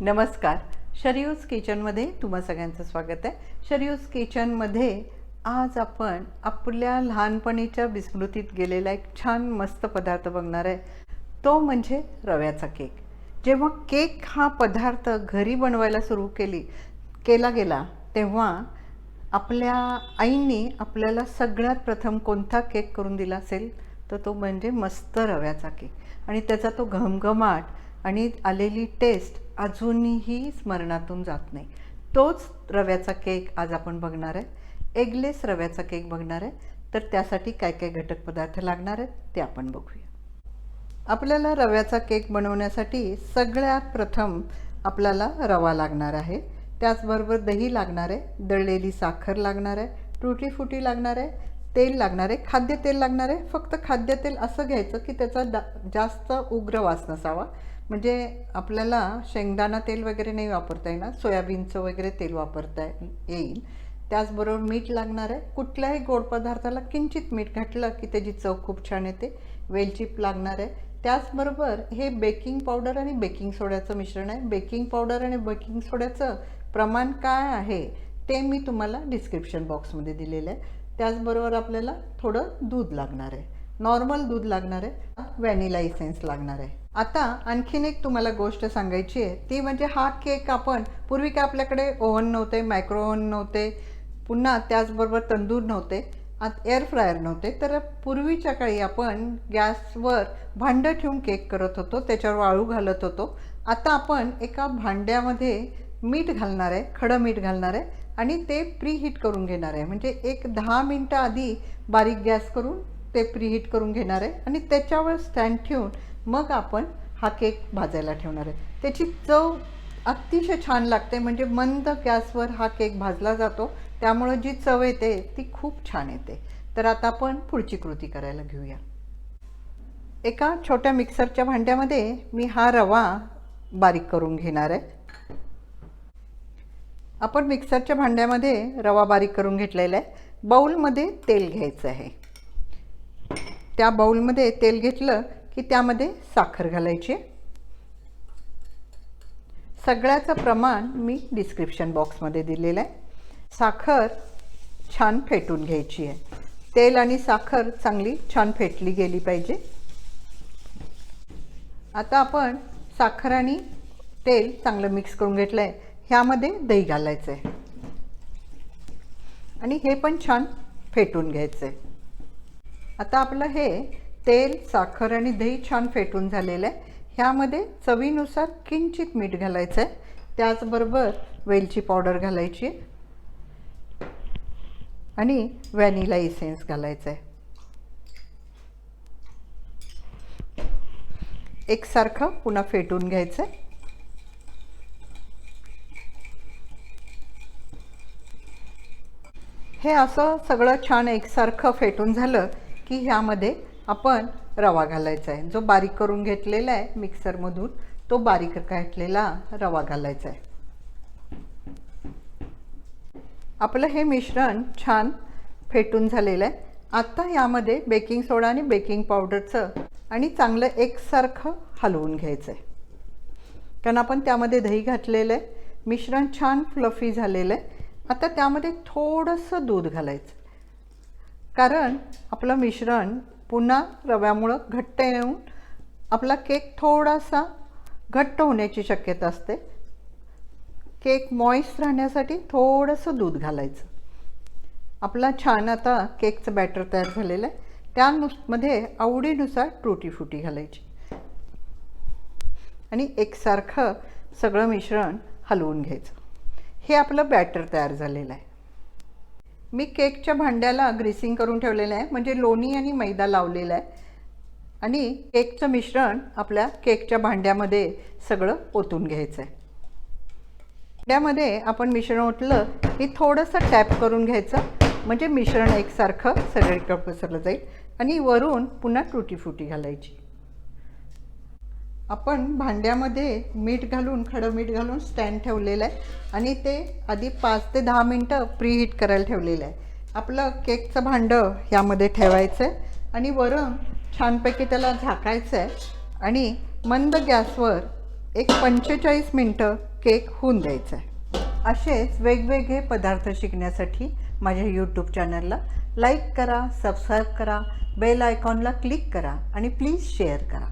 नमस्कार. शरयूज किचनमध्ये तुम्हा सगळ्यांचं स्वागत आहे. शरयूज किचनमध्ये आज आपण आपल्या लहानपणीच्या विस्मृतीत गेलेला एक छान मस्त पदार्थ बघणार आहे. तो म्हणजे रव्याचा केक. जेव्हा केक हा पदार्थ घरी बनवायला सुरू केली केला गेला तेव्हा आपल्या आईंनी आपल्याला सगळ्यात प्रथम कोणता केक करून दिला असेल? तर तो म्हणजे मस्त रव्याचा केक. आणि त्याचा तो घमघमाट आणि आलेली टेस्ट अजूनही स्मरणातून जात नाही. तोच रव्याचा केक आज आपण बघणार आहे. एगलेस रव्याचा केक बघणार आहे. तर त्यासाठी काय काय घटक पदार्थ लागणार आहेत ते आपण बघूया. आपल्याला रव्याचा केक बनवण्यासाठी सगळ्यात प्रथम आपल्याला रवा लागणार आहे. त्याचबरोबर दही लागणार आहे. दळलेली साखर लागणार आहे. टुटी फुटी लागणार आहे. तेल लागणार आहे. खाद्यतेल लागणार आहे. फक्त खाद्यतेल असं घ्यायचं की त्याचा दा जास्त उग्र वास नसावा. म्हणजे आपल्याला शेंगदाणा तेल वगैरे नाही वापरता येणार सोयाबीनचं वगैरे तेल वापरता येईल. त्याचबरोबर मीठ लागणार आहे. कुठल्याही गोड पदार्थाला किंचित मीठ घातलं की त्याची चव खूप छान येते. वेलचीप लागणार आहे. त्याचबरोबर हे बेकिंग पावडर आणि बेकिंग सोड्याचं मिश्रण आहे. बेकिंग पावडर आणि बेकिंग सोड्याचं प्रमाण काय आहे ते मी तुम्हाला डिस्क्रिप्शन बॉक्समध्ये दिलेलं आहे. त्याचबरोबर आपल्याला थोडं दूध लागणार आहे. नॉर्मल दूध लागणार आहे. व्हॅनिला इसेन्स लागणार आहे. आता आणखीन एक तुम्हाला गोष्ट सांगायची आहे. ती म्हणजे हा केक आपण पूर्वी काय आपल्याकडे ओव्हन नव्हते मायक्रो ओव्हन नव्हते पुन्हा त्याचबरोबर तंदूर नव्हते आत एअर फ्रायर नव्हते. तर पूर्वीच्या काळी आपण गॅसवर भांडं ठेवून केक करत होतो त्याच्यावर वाळू घालत होतो. आता आपण एका भांड्यामध्ये मीठ घालणार आहे खडं मीठ घालणार आहे आणि ते प्रीहीट करून घेणार आहे. म्हणजे एक दहा मिनटं आधी बारीक गॅस करून ते प्रीहीट करून घेणार आहे आणि त्याच्यावर स्टँड ठेवून मग आपण हा केक भाजायला ठेवणार आहे. त्याची चव अतिशय छान लागते म्हणजे मंद गॅसवर हा केक भाजला जातो. त्यामुळं जी चव येते ती खूप छान येते. तर आता आपण पुढची कृती करायला घेऊया. एका छोट्या मिक्सरच्या भांड्यामध्ये मी हा रवा बारीक करून घेणार आहे. आपण मिक्सरच्या भांड्यामध्ये रवा बारीक करून घेतलेला आहे. बाऊलमध्ये तेल घ्यायचं आहे. त्या बाऊलमध्ये तेल घेतलं की त्यामध्ये साखर घालायची. सगळ्याचं प्रमाण मी डिस्क्रिप्शन बॉक्समध्ये दिलेलं आहे. साखर छान फेटून घ्यायची आहे. तेल आणि साखर चांगली छान फेटली गेली पाहिजे. आता आपण साखर आणि तेल चांगलं मिक्स करून घेतलं आहे ह्यामध्ये दही घालायचं आहे आणि हे पण छान फेटून घ्यायचं आहे आता आपलं हे तेल साखर आणि दही छान फेटून झालेलं आहे. ह्यामध्ये चवीनुसार किंचित मीठ घालायचं आहे. त्याचबरोबर वेलची पावडर घालायची आणि व्हॅनिला इसेन्स घालायचं आहे. एकसारखं पुन्हा फेटून घ्यायचं आहे. हे असं सगळं छान एकसारखं फेटून झालं की ह्यामध्ये आपण रवा घालायचा आहे. जो बारीक करून घेतलेला आहे मिक्सरमधून तो बारीक घातलेला रवा घालायचा आहे. आपलं हे मिश्रण छान फेटून झालेलं आहे. आत्ता यामध्ये बेकिंग सोडा आणि बेकिंग पावडरचं आणि चांगलं एकसारखं हलवून घ्यायचं आहे. कारण आपण त्यामध्ये दही घातलेलं आहे. मिश्रण छान फ्लफी झालेलं आहे. आता त्यामध्ये थोडंसं दूध घालायचं. कारण आपलं मिश्रण पुन्हा रव्यामुळं घट्ट येऊन आपला केक थोडासा घट्ट होण्याची शक्यता असते. केक मॉइस्ट राहण्यासाठी थोडंसं दूध घालायचं. आपला छान आता केकचं बॅटर तयार झालेलं आहे. त्यानुसमध्ये आवडीनुसार टुटी फुटी घालायची. आणि एकसारखं सगळं मिश्रण हलवून घ्यायचं. हे आपलं बॅटर तयार झालेलं आहे. मी केकच्या भांड्याला ग्रीसिंग करून ठेवलेलं आहे. म्हणजे लोणी आणि मैदा लावलेला आहे. आणि केकचं मिश्रण आपल्या केकच्या भांड्यामध्ये सगळं ओतून घ्यायचं आहे. भांड्यामध्ये आपण मिश्रण ओतलं की थोडंसं टॅप करून घ्यायचं. म्हणजे मिश्रण एकसारखं सगळीकडे पसरलं जाईल. आणि वरून पुन्हा टुटीफुटी घालायची. आपण भांड्यामध्ये मीठ घालून खडं मीठ घालून स्टँड ठेवलेलं आहे आणि ते आधी पाच ते दहा मिनटं प्रीहीट करायला ठेवलेलं आहे. आपलं केकचं भांडं ह्यामध्ये ठेवायचं आहे आणि वरून छानपैकी त्याला झाकायचं आहे आणि मंद गॅसवर एक पंचेचाळीस मिनटं केक होऊन द्यायचा आहे असेच वेगवेगळे पदार्थ शिकण्यासाठी माझ्या यूट्यूब चॅनलला लाईक करा सबस्क्राईब करा बेल आयकॉनला क्लिक करा आणि प्लीज शेअर करा.